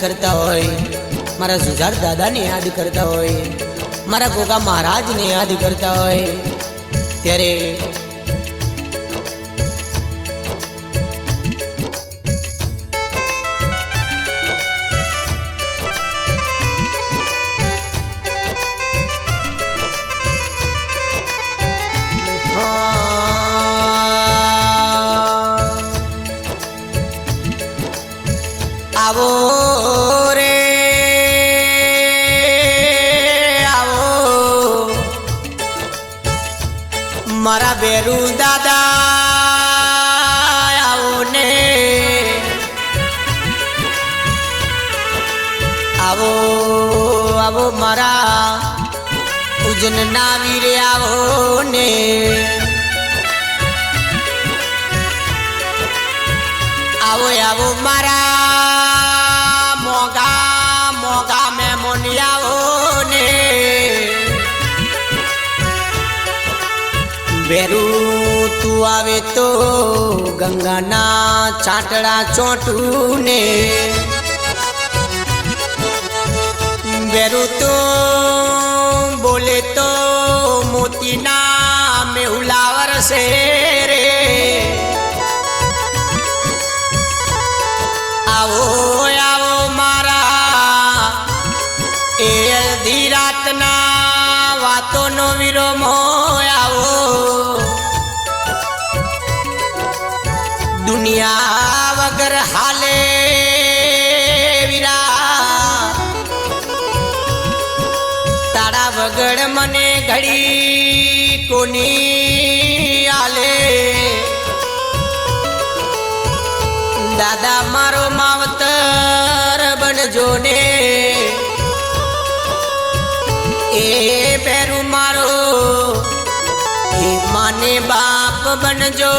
કરતા હોય. મારા જુજાર દાદાને યાદ કરતા હોય. મારા ગોગા મહારાજને યાદ કરતા હોય. ત્યારે મારા દાદા આવો ને આવો આવો મારા પૂજન ના વીરે આવો ને આવો આવો મારા બેરું તું આવે તો ગંગાના ચાટડા ચોટું ને બેરું તો બોલે તો મોતીના મેહુલા છે દુનિયા વગર હાલે વીરા. તારા વગર મને ઘડી કોની આલે? દાદા, મારો માવતર બનજો ને. એ પેરું મારો માને બાપ બનજો.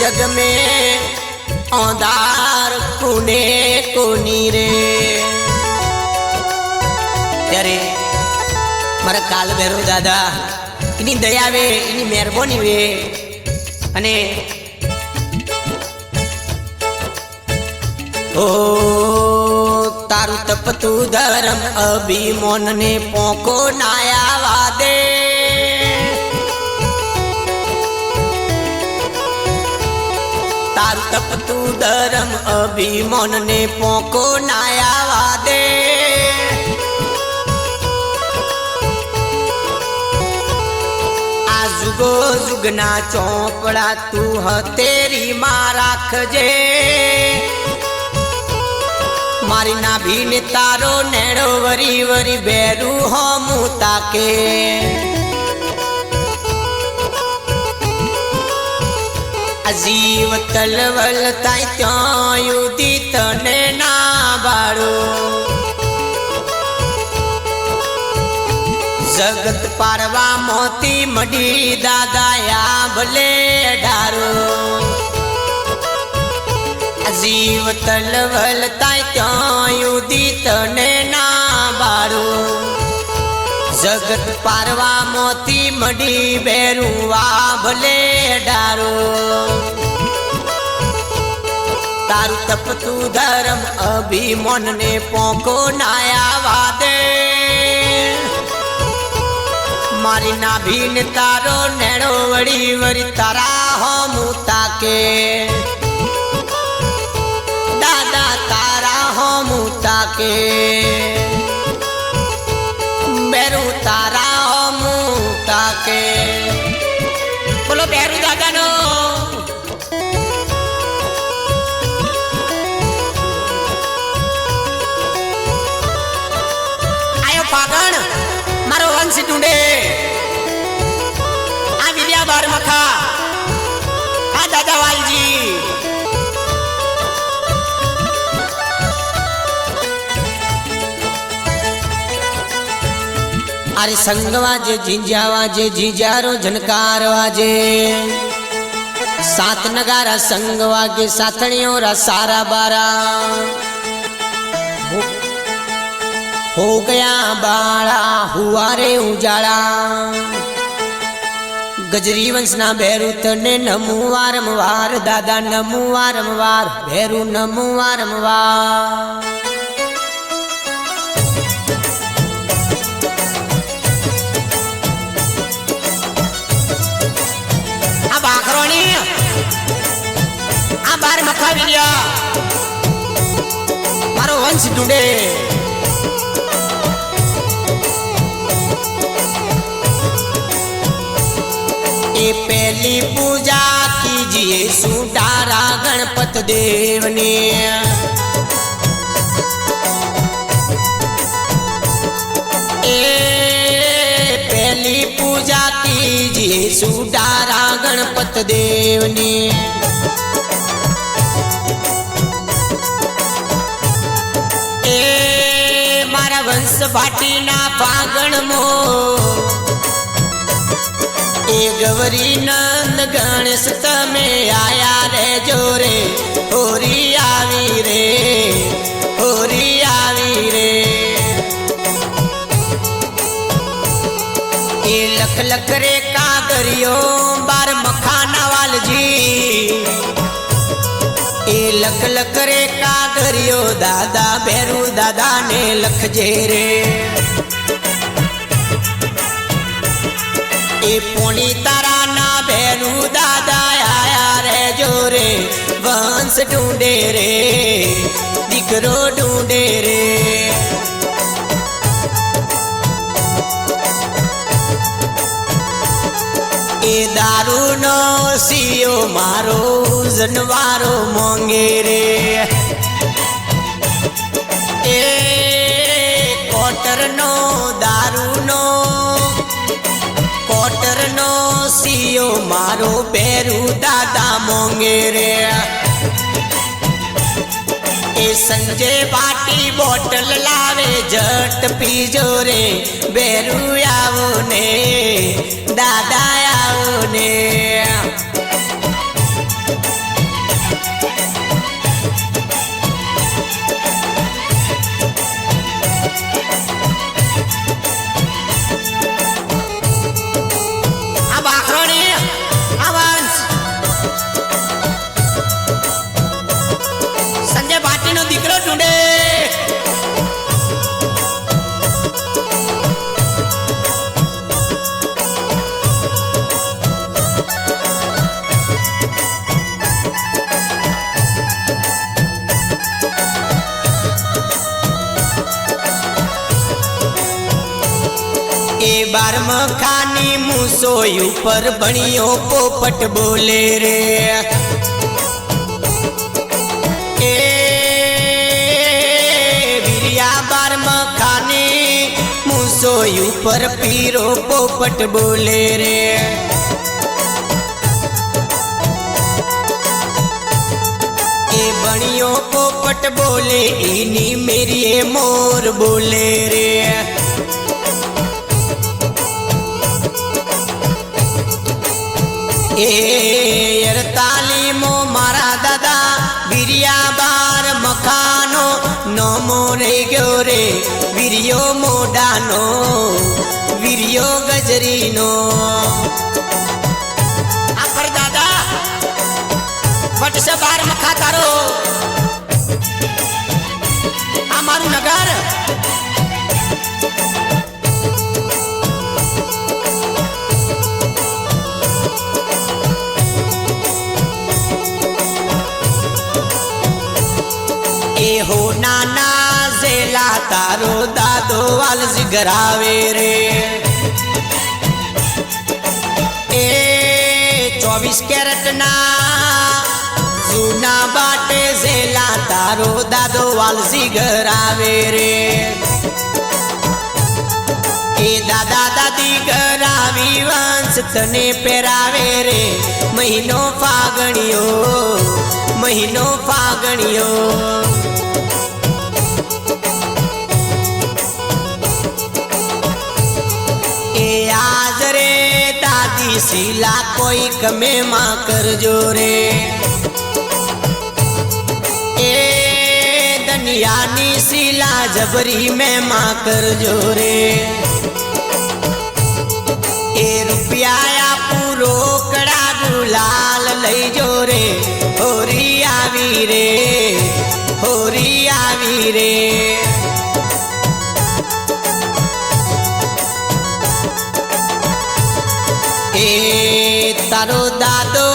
જગ મેં અંધાર કોને કોની રે ત્યારે મારા કાલ ભેરો દાદા એની દયા વે એની મહેરબાની વે અને ઓ તારું તપતું ધર્મ અભિમોનને પોકો નાયા વાદે તપતું ધરમ અભિમોનને પોકો નાયા દે. આ જુગો જુગના ચોપડા તું હતેરી માં રાખજે. મારી નાભીને તારો નેડો વરી વરી બેરું હોમું તાકે. આ જીવ તલવલ તાય ત્યાં યુદી તને ના બાળો. જગત પારવા મોતી મડી દાદાયા ભલે ડારો. જીવ તલવલ તાય ત્યાં યુદી તને જગત પારવા મોતી મડી બેરુવા ભલે ડારો. તારું તપતું ધર્મ અભિમનને પોકો નાયા વાદે. મારી નાભીને તારો નેણો વળી વળી તારા હોમું તાકે. દાદા તારા હોમું તાકે. પાગણ મારો વંશ ટુંડે. આ વિદ્યા બાર મખા આ દાદા વાલજી. અરે સંગવાજે, જીંજાવાજે, જીજારો ઝનકારવાજે સાત નગારા સંગ વાગે સાતણીઓ રા સારા બારા. હો ગયા બાળા, હુવારે ઉજાળા. ગજરી વંશના ભેરુ તને નમું વારંવાર દાદા નમું વારંવાર ભેરુ નમું વારંવાર આ બાકરોની આ બાર મખાવી રહ્યા મારો વંશ ઢૂંઢે. પહેલી પૂજા કીજીએ સુટારા ગણપત દેવની એ પહેલી પૂજા કીજીએ સુટારા ગણપત દેવની એ મારા વંશ ભાટીના પાગણમો એ ગૌરી નંદ ગણેશ તમે આયા રે. જોરે હોરી આવી રે, હોરી આવી રે. એ લખ લખ રે કાગરિયો બાર મખાના વાલજી. એ લખ લખ રે કાગરિયો દાદા ભેરુ દાદા ને લખજે રે. એ પોણી તારા વંશ ઢૂંઢે રે, દીકરો ઢૂંઢે રે. એ દારૂનો સિયો મારો જનવારો મોંગે રે. એ કોટરનો દારૂનો, કોટરનો સિયો મારો પેરું દાદા મોંગે રે. એ સંજે બાટી બોટલ લાવે, જટ પીજો રે. બેરું આવો ને, દાદા આવો ને. મખાની મૂસોય ઉપર ભણિયો પોપટ બોલે રે એ વીરિયા બાર મખાની મૂસોય ઉપર પીરો પોપટ બોલે રે એ ભણિયો પોપટ બોલે એ અડતાલીમો મારા દાદા બિરિયા બાર મખાનો નમો રે ગયો રે. વીરિયો મોડાનો વીરિયો ગજરીનો. આખર દાદા, વટસે બાર મખા તારો. આ મારું નગર. હો નાના ઝેલા, તારો દાદો વાલ ગરાવે રે. એ ચોવીસ કેરેટ ના જૂના બાટે ઝેલા, તારો દાદો વાલ ગરાવે રે. એ દાદા દાદી ગરાવી વંશ તને પહેરાવે રે. મહિનો ફાગણિયો મહિનો ફાગણિયો. દાદી શીલા કમે માં કરજો રે. એ દનિયાની શીલા જબરી મેં માં કરજો રે. એ રૂપિયા પૂરો કડા ગુલાલ લઈ જો રે. હોરી આવી રે, હોરી આવી રે. તારો દાદો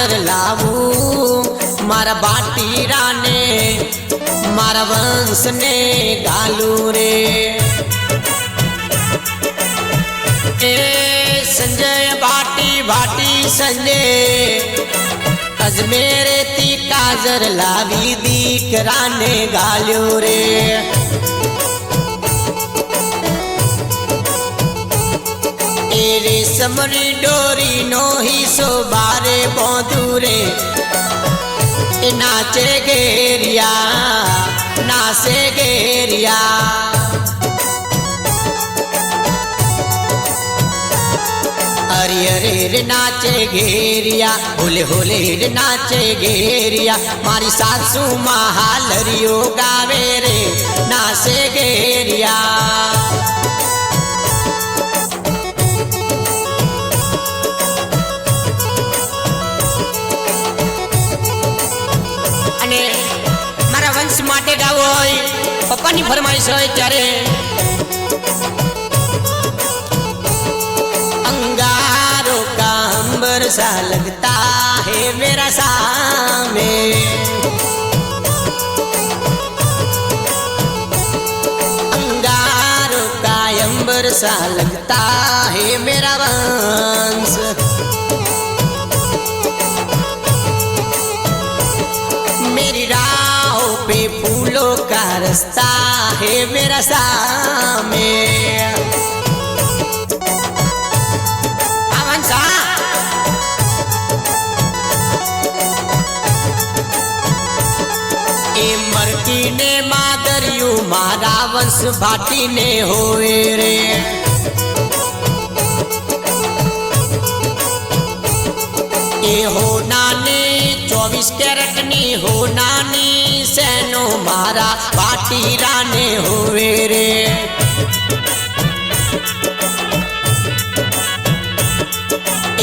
કાજર લાવું. મારા બાટીરાને, મારા વંશને ગાલું રે. એ સંજય બાટી બાટી સંજય અજમેરેથી કાજર લાવી દીકરાને ગાલ્યો રે. રેશમની ડોરીનો હિસ્સો બારે બોંધું રે એ નાચે ઘેરિયા નાચે ઘેરિયા અરે અરે રે નાચે ઘેરિયા હોલે હોલે રે નાચે ઘેરિયા મારી સાસુ માં હાલરીઓ ગાવે રે નાચે ઘેરિયા અને મારા વંશ માટે ગાવો હોય પપ્પાની ફરમાઈશ હોય ત્યારે अंगारों का अंबर सा लगता है मेरा सामे अंगारों का अंबर सा लगता है मेरा वंश રસ્તા હે મેરા સામે ને માદર્યું મારા વંશ ભાટીને હોવે રે એ હો નાની ચોવીસ કેરેટની હો નાની સેનો મારા પાટીરાને હોવે રે.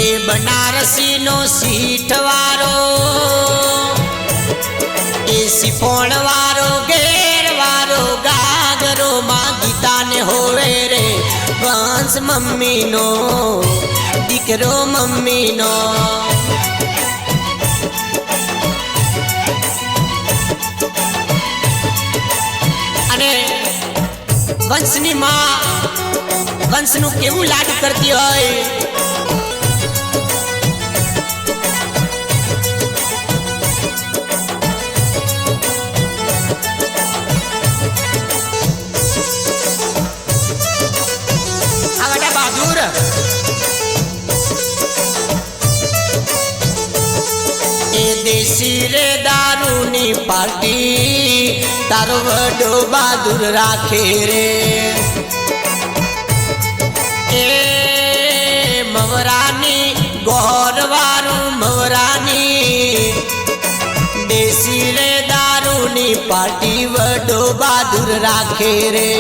એ બનારસીનો સીઠ વારો એ સિફોણ વારો ઘેર વારો ગાગરો માં ગીતાને હોવે રે. વંશ મમ્મીનો, દીકરો મમ્મીનો અને વંશની માં વંશનું કેવું લાડ કરતી હોય? દેશી રે દારૂની પાર્ટી તારો વડો બહાદુર રાખે રે. એ મવરાની, ગોરવારું મવરાની દેશી રે દારૂની પાર્ટી વડો બહાદુર રાખે રે.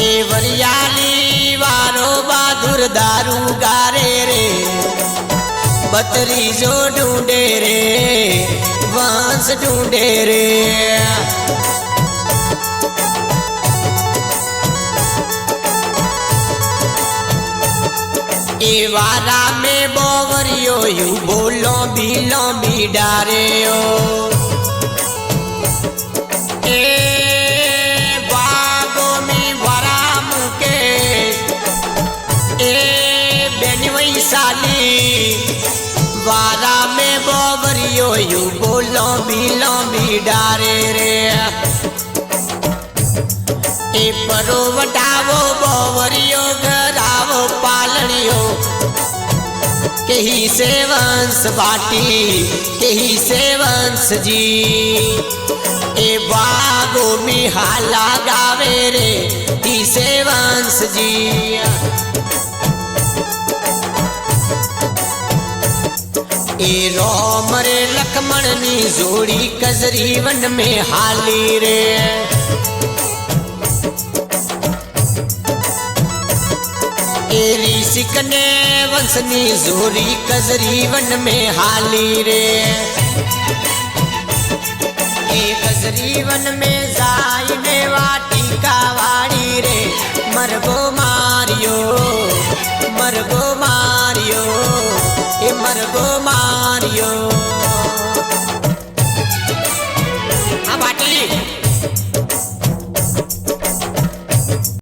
એ વરિયાલી વારો બહાદુર દારૂ ગારે રે. બત્રીજો ઢૂંઢે રે વાંસ ઢૂંઢે રે. વારા મે બોવરિયો યુ બોલો બીલો બીડારેયો એ બીડારે રે. એ પરો વટાવો બોવરિયો ઘરાવો પાલણિયો કહી સે વંશ વાટી સેવંશ સે વંશજી એ બાગો મિહાલા ગાવે રે તી સે વંશજી એ રોમ રે લખમણની જોડી કજરી વન મે હાલી રે. એ ઋષિક ને વંશની જોડી કજરી વન મે હાલી રે. એ કજરી વન મે જાય ને વાટિકા વાળી રે. મરગો માર્યો મરગો માર્યો. એ મરગો માર્યો. આ બાટલી.